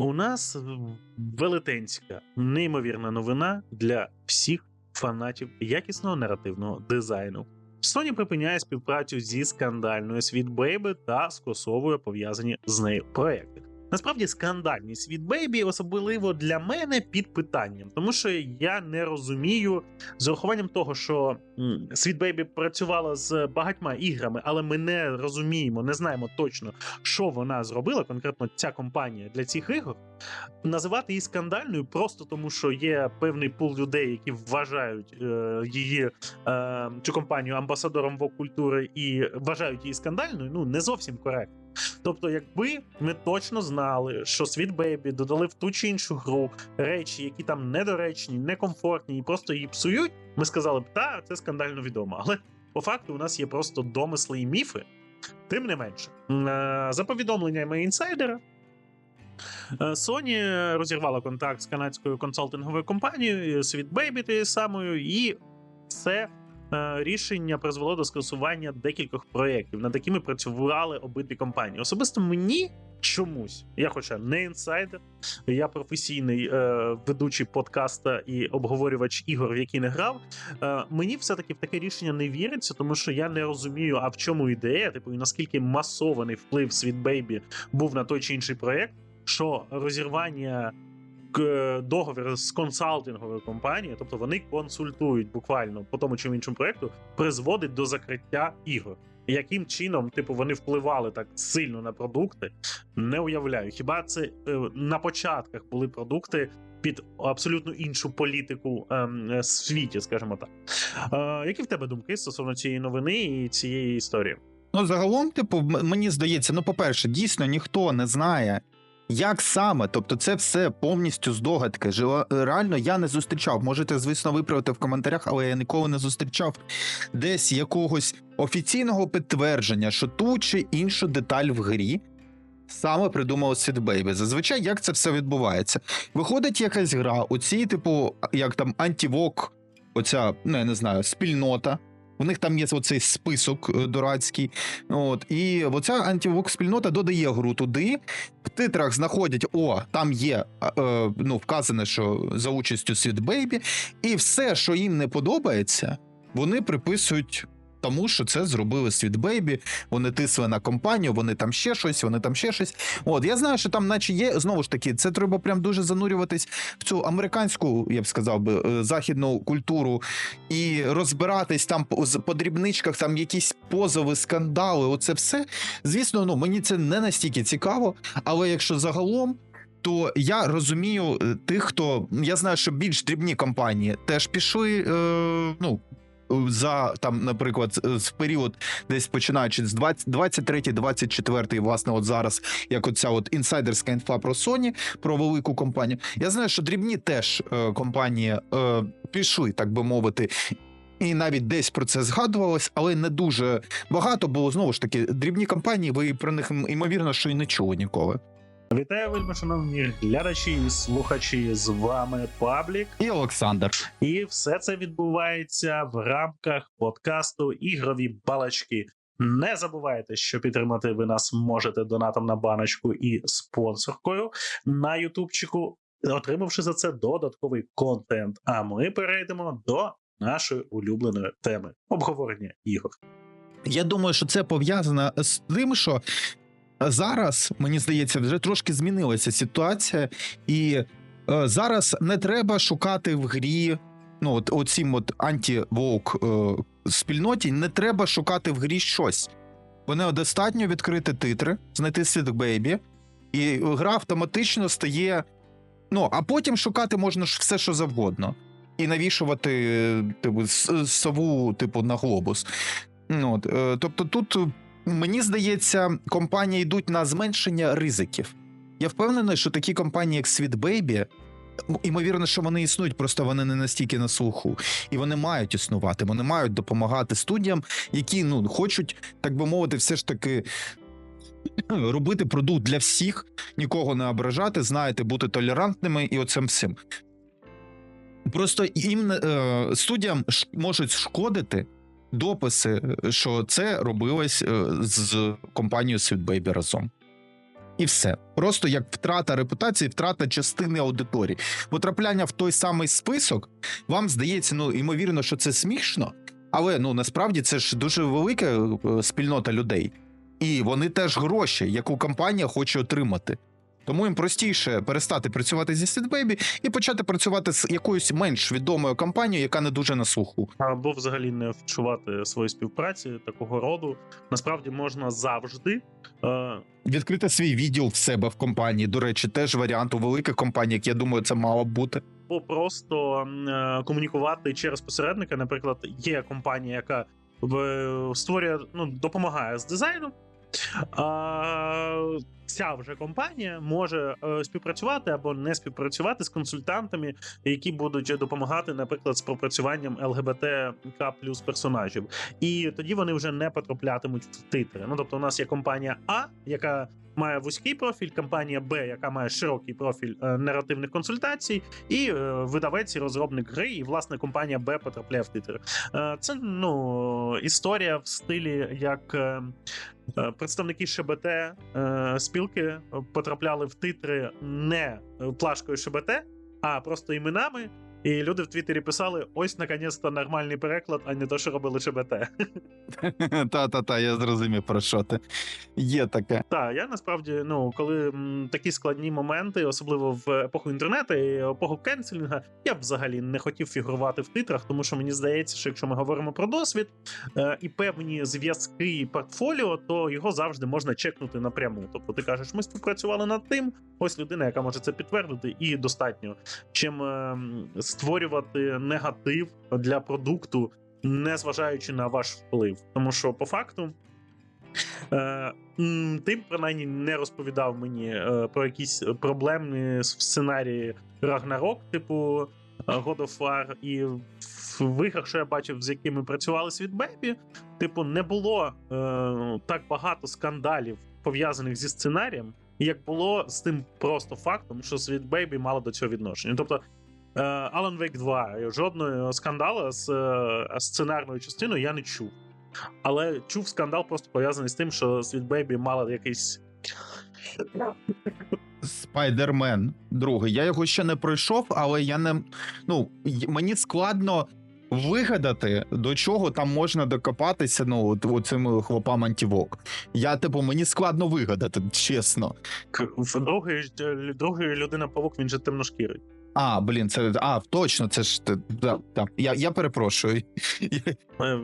У нас велетенська, неймовірна новина для всіх фанатів якісного наративного дизайну. Sony припиняє співпрацю зі скандальною Sweet Baby та скасовує пов'язані з нею проекти. Насправді скандальний Sweet Baby особливо для мене під питанням, тому що я не розумію з урахуванням того, що Sweet Baby працювала з багатьма іграми, але ми не розуміємо, не знаємо точно, що вона зробила, конкретно ця компанія для цих ігор. Називати її скандальною просто тому, що є певний пул людей, які вважають е, її е, цю компанію амбасадором вок-культури і вважають її скандальною, ну не зовсім коректно. Тобто, якби ми точно знали, що Sweet Baby додали в ту чи іншу гру речі, які там недоречні, некомфортні і просто її псують, ми сказали б, та це скандально відомо. Але по факту у нас є просто домисли і міфи. Тим не менше, Е, за повідомленнями інсайдера, е, Sony розірвала контракт з канадською консалтинговою компанією Sweet Baby тією самою, і це рішення призвело до скасування декількох проєктів, над якими працювали обидві компанії. Особисто мені чомусь, я хоча не інсайдер, я професійний е, ведучий подкаста і обговорювач ігор, в які не грав. Е, мені все-таки в таке рішення не віриться, тому що я не розумію, а в чому ідея, типу, і наскільки масований вплив Sweet Baby був на той чи інший проєкт, що розірвання договір з консалтинговою компанією, тобто вони консультують буквально по тому чи іншому проєкту, призводить до закриття ігор. Яким чином, типу, вони впливали так сильно на продукти, не уявляю. Хіба це е, на початках були продукти під абсолютно іншу політику ем, е, світі, скажімо так. Е, які в тебе думки стосовно цієї новини і цієї історії? Ну, загалом, типу, мені здається, ну, по-перше, дійсно ніхто не знає, як саме, тобто, це все повністю здогадки. Жо- Реально я не зустрічав. Можете, звісно, виправити в коментарях, але я ніколи не зустрічав десь якогось офіційного підтвердження, що ту чи іншу деталь в грі саме придумав Baby. Зазвичай як це все відбувається? Виходить якась гра, оці, типу, як там антивок, оця, ну я не знаю, спільнота. У них там є оцей список е, дурацький. От, і оця антивок спільнота додає гру туди. В титрах знаходять: о, там є е, ну, вказане, що за участю Світ Бейбі, і все, що їм не подобається, вони приписують. Тому що це зробили Sweet Baby, вони тисли на компанію, вони там ще щось, вони там ще щось. От я знаю, що там, наче є знову ж таки, це треба прям дуже занурюватись в цю американську, я б сказав би, е, західну культуру і розбиратись там по дрібничках, там якісь позови, скандали. Оце все. Звісно, ну мені це не настільки цікаво, але якщо загалом. То я розумію е, тих, хто я знаю, що більш дрібні компанії теж пішли. Е, ну за там, наприклад, в період, десь починаючи з 20, 23-24, власне, от зараз, як оця от інсайдерська інфа про Sony, про велику компанію. Я знаю, що дрібні теж е, компанії е, пішли, так би мовити. І навіть десь про це згадувалось, але не дуже багато було знову ж таки дрібні компанії. Ви про них ймовірно, що й не чули ніколи. Вітаю, вельми шановні глядачі і слухачі. З вами Паблік. І Олександр. І все це відбувається в рамках подкасту Ігрові балачки. Не забувайте, що підтримати ви нас можете донатом на баночку і спонсоркою на Ютубчику, отримавши за це додатковий контент. А ми перейдемо до нашої улюбленої теми обговорення ігор. Я думаю, що це пов'язано з тим, що зараз, мені здається, вже трошки змінилася ситуація, і е, зараз не треба шукати в грі. Ну, от оцім от анті-воук е, спільноті не треба шукати в грі щось. Вони достатньо відкрити титри, знайти Sweet Baby, і гра автоматично стає. Ну, а потім шукати можна ж все, що завгодно. І навішувати е, типу, сову, типу, на глобус. Ну, От, е, тобто тут мені здається, компанії йдуть на зменшення ризиків. Я впевнений, що такі компанії, як Baby, ну, що вони існують, просто вони не настільки на слуху. І вони мають існувати, вони мають допомагати студіям, які ну, хочуть, так би мовити, все ж таки. Робити продукт для всіх, нікого не ображати, знаєте, бути толерантними і оцим всім. Просто їм е, студіям можуть шкодити дописи, що це робилось е, з компанією Baby разом. І все. Просто як втрата репутації, втрата частини аудиторії. Потрапляння в той самий список, вам здається, ну, ймовірно, що це смішно, але ну насправді це ж дуже велика е, спільнота людей. І вони теж гроші, яку компанія хоче отримати. Тому їм простіше перестати працювати зі Світбейбі і почати працювати з якоюсь менш відомою компанією, яка не дуже на слуху. або взагалі не вчувати свої співпраці такого роду. Насправді можна завжди. Е, Відкрити свій відділ в себе в компанії. До речі, теж варіант у великих компаніях. Я думаю, це мало б бути. або просто е, комунікувати через посередника. Наприклад, є компанія, яка в- створює, ну, допомагає з дизайном. А ця вже компанія може е, співпрацювати або не співпрацювати з консультантами, які будуть допомагати, наприклад, з пропрацюванням ЛГБТК плюс персонажів. І тоді вони вже не потраплятимуть в титри. Ну тобто, у нас є компанія А, яка має вузький профіль, компанія Б, яка має широкий профіль е, наративних консультацій, і е, видавець і розробник гри, і власне компанія Б потрапляє в титри. Е, Це ну історія в стилі, як представники ШБТ спілки потрапляли в титри не плашкою ШБТ, а просто іменами. І люди в Твіттері писали: ось наконець-то нормальний переклад, а не то, що робили ШБТ. Та-та-та, я зрозумів про що ти. Є таке. Так, я насправді, ну, коли м, такі складні моменти, особливо в епоху інтернету і епоху кенселінга, я б взагалі не хотів фігурувати в титрах, тому що мені здається, що якщо ми говоримо про досвід е, і певні зв'язки і портфоліо, то його завжди можна чекнути напряму. Тобто ти кажеш, ми співпрацювали над тим, ось людина, яка може це підтвердити, і достатньо. Чим е, створювати негатив для продукту, не зважаючи на ваш вплив. Тому що по факту. Е, ти принаймні не розповідав мені е, про якісь проблемні с- сценарії Ragnarok, типу е, God of War, і в- іграх, що я бачив, з якими працювали Світ Бебі, типу, не було е, так багато скандалів пов'язаних зі сценарієм, як було з тим просто фактом, що Світ Бейбі мало до цього відношення. Тобто. Е, Alan Wake 2 жодного скандалу з е, сценарною частиною я не чув. Але чув скандал просто пов'язаний з тим, що Sweet Baby мала якийсь. Спайдермен, другий. Я його ще не пройшов, але я не. Ну, мені складно вигадати, до чого там можна докопатися, ну, от, от хлопам антивок. Я, типу, мені складно вигадати, чесно. Другий, е, другий людина павук, він же темношкірий. А, блін, це. А, точно, це ж. Да, да. Я, я перепрошую. Е,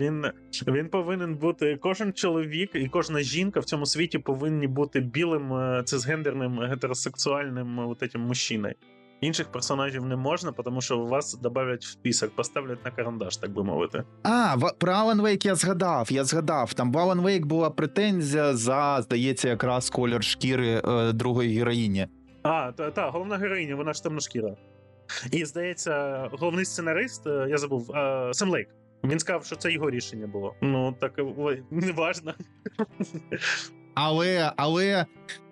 Він, він повинен бути. Кожен чоловік і кожна жінка в цьому світі повинні бути білим е, цисгендерним гетеросексуальним е, от этим мужчиною. Інших персонажів не можна, тому що вас додають в список, поставлять на карандаш, так би мовити. А, в- про Alan Wake я згадав, я згадав. Там в Alan Wake була претензія за, здається, якраз колір шкіри е, другої героїні. А, та, та, головна героїня, вона ж темношкіра. І здається, головний сценарист, е, я забув, е, Сем Лейк. Він сказав, що це його рішення було. Ну, так не важно. Але, але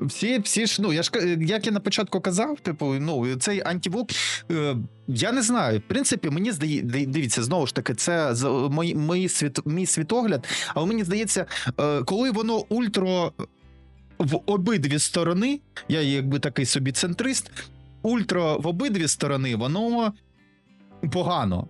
всі, всі ж, ну я ж як я на початку казав, типу, ну цей антивок, е, я не знаю. В принципі, мені здається, дивіться, знову ж таки, це мої, мої світ, мій світогляд. Але мені здається, е, коли воно ультро в обидві сторони, я якби такий собі центрист, ультра в обидві сторони, воно погано.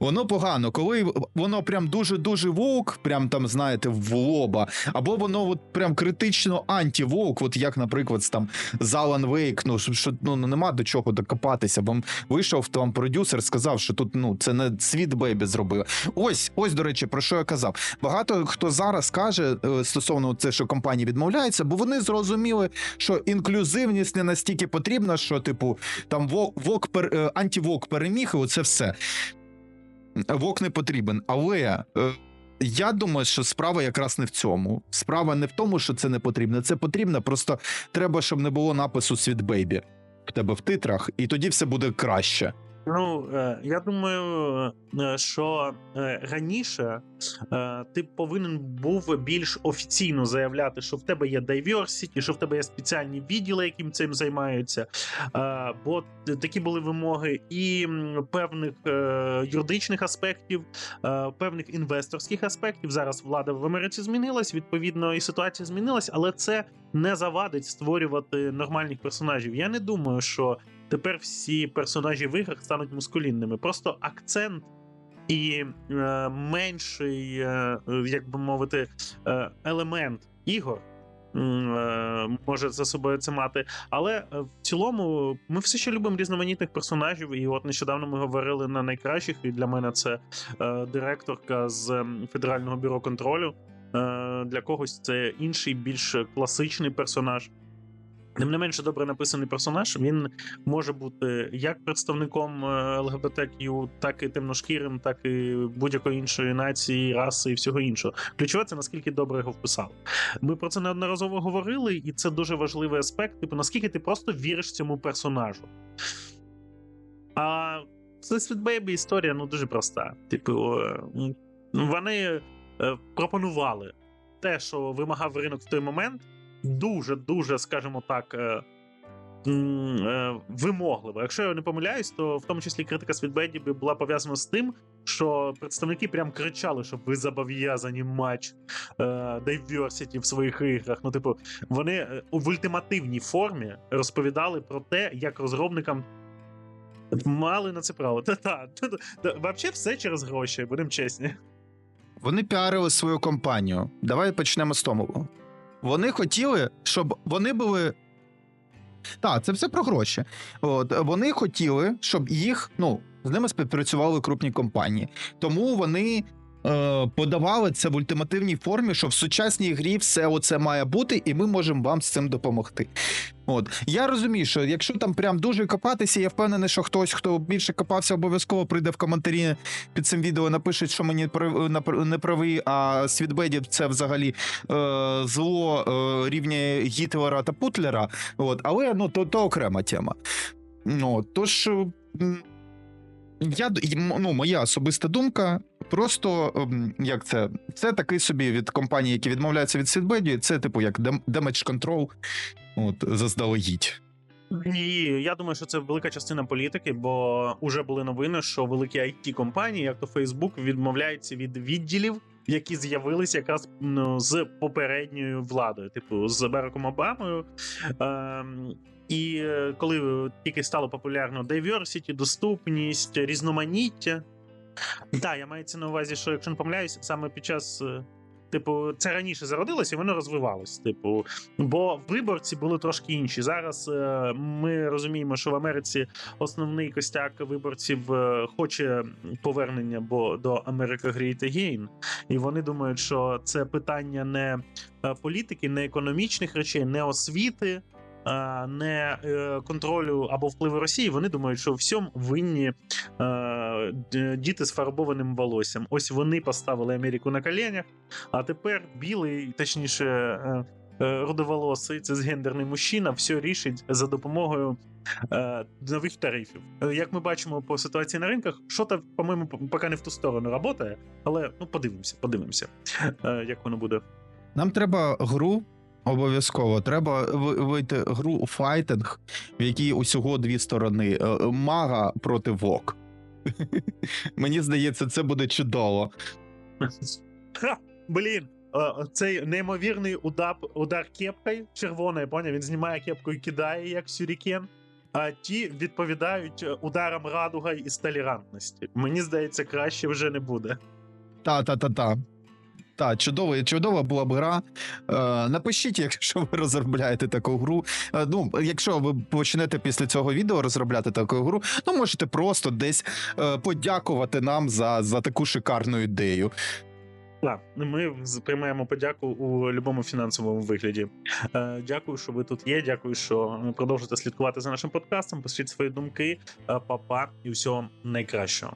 Воно погано, коли воно прям дуже-дуже вовк, прям там, знаєте, в лоба, або воно от прям критично анті-вовк, от як, наприклад, там з Alan Wake, ну, що- що ну, нема до чого докопатися. Вам вийшов там продюсер, сказав, що тут ну, це не світ Бейбі зробив. Ось, ось, до речі, про що я казав. Багато хто зараз каже е, стосовно це, що компанії відмовляються, бо вони зрозуміли, що інклюзивність не настільки потрібна, що, типу, там вок, вок пер, е, антивок переміг, і оце все. Вок не потрібен. Але е, я думаю, що справа якраз не в цьому. Справа не в тому, що це не потрібно. Це потрібно, просто треба, щоб не було напису Світ Бейбі в тебе в титрах, і тоді все буде краще. Ну, е, я думаю, е, що е, раніше ти повинен був більш офіційно заявляти, що в тебе є diversity, що в тебе є спеціальні відділи, яким цим займаються. Бо такі були вимоги і певних юридичних аспектів, певних інвесторських аспектів. Зараз влада в Америці змінилась, відповідно, і ситуація змінилась, але це не завадить створювати нормальних персонажів. Я не думаю, що тепер всі персонажі в іграх стануть мускулінними. Просто акцент і е, менший, е, як би мовити, е, елемент ігор. е, Може за собою це мати, але е, в цілому ми все ще любимо різноманітних персонажів. І от нещодавно ми говорили на найкращих, і для мене це е, директорка з Федерального бюро контролю. Е, Для когось це інший, більш класичний персонаж. Тим не менше добре написаний персонаж. Він може бути як представником е, ЛГБТQ, так і темношкірим, так і будь-якої іншої нації, раси і всього іншого. Ключове це наскільки добре його вписали. Ми про це неодноразово говорили, і це дуже важливий аспект. Типу, наскільки ти просто віриш цьому персонажу. А це Baby історія ну дуже проста. Типу, е, вони е, пропонували те, що вимагав ринок в той момент дуже, дуже, скажімо так, е, е, вимогливо. Якщо я не помиляюсь, то в тому числі критика Світбеді була пов'язана з тим, що представники прям кричали, що ви зобов'язані матч е, diversity в своїх іграх. Ну, типу, вони в ультимативній формі розповідали про те, як розробникам. Мали на це право. Взагалі все через гроші, будемо чесні. Вони піарили свою компанію. Давай почнемо з того. Вони хотіли, щоб вони були. Так, це все про гроші. От вони хотіли, щоб їх, ну, з ними співпрацювали крупні компанії. Тому вони е, подавали це в ультимативній формі, що в сучасній грі все оце має бути, і ми можемо вам з цим допомогти. От я розумію, що якщо там прям дуже копатися, я впевнений, що хтось, хто більше копався, обов'язково прийде в коментарі під цим відео, напише, що мені не правий, а Світбеді це взагалі е, зло е, рівня Гітлера та Путлера. От, але ну то, то окрема тема. Ну, тож. Я ну, моя особиста думка. Просто як це? Це такий собі від компанії, які відмовляються від Світбеді, це типу як damage control, от заздалегідь. І я думаю, що це велика частина політики, бо уже були новини, що великі it компанії, як то Facebook, відмовляються від відділів, які з'явилися якраз ну, з попередньою владою, типу з Бараком Обамою. Ем, і е, коли тільки стало популярно diversity, доступність, різноманіття. Так, я маю це на увазі, що якщо не помиляюсь, саме під час. Типу, це раніше зародилося і воно розвивалось. Типу, бо виборці були трошки інші. Зараз е, ми розуміємо, що в Америці основний костяк виборців е, хоче повернення бо до America Great Again. І вони думають, що це питання не е, політики, не економічних речей, не освіти. Е, Не е, контролю або впливу Росії, вони думають, що у всьому винні е, діти з фарбованим волоссям. Ось вони поставили Америку на коленях, а тепер білий, точніше, рудоволосий, це згендерний мужчина, все рішить за допомогою нових тарифів. Як ми бачимо по ситуації на ринках, що то, по-моєму, поки не в ту сторону працює, але ну подивимося, подивимося, як воно буде. Нам треба гру. Обов'язково треба вийти гру файтинг, в якій усього дві сторони: Е, мага проти вок. Мені здається, це буде чудово. Ха, блін. е, Цей неймовірний удар, удар кепкою червоною, поняв? Він знімає кепку і кидає як сюрікен. А ті відповідають е, ударам радуга із толерантності. Мені здається, краще вже не буде. Та, та, чудова, чудова була б гра. Е, напишіть, якщо ви розробляєте таку гру. Е, ну, якщо ви почнете після цього відео розробляти таку гру, ну можете просто десь е, подякувати нам за, за таку шикарну ідею. Так, ми приймаємо подяку у будь-якому фінансовому вигляді. Е, Дякую, що ви тут є. Дякую, що продовжуєте слідкувати за нашим подкастом. Пишіть свої думки, Е, па-па і всього найкращого.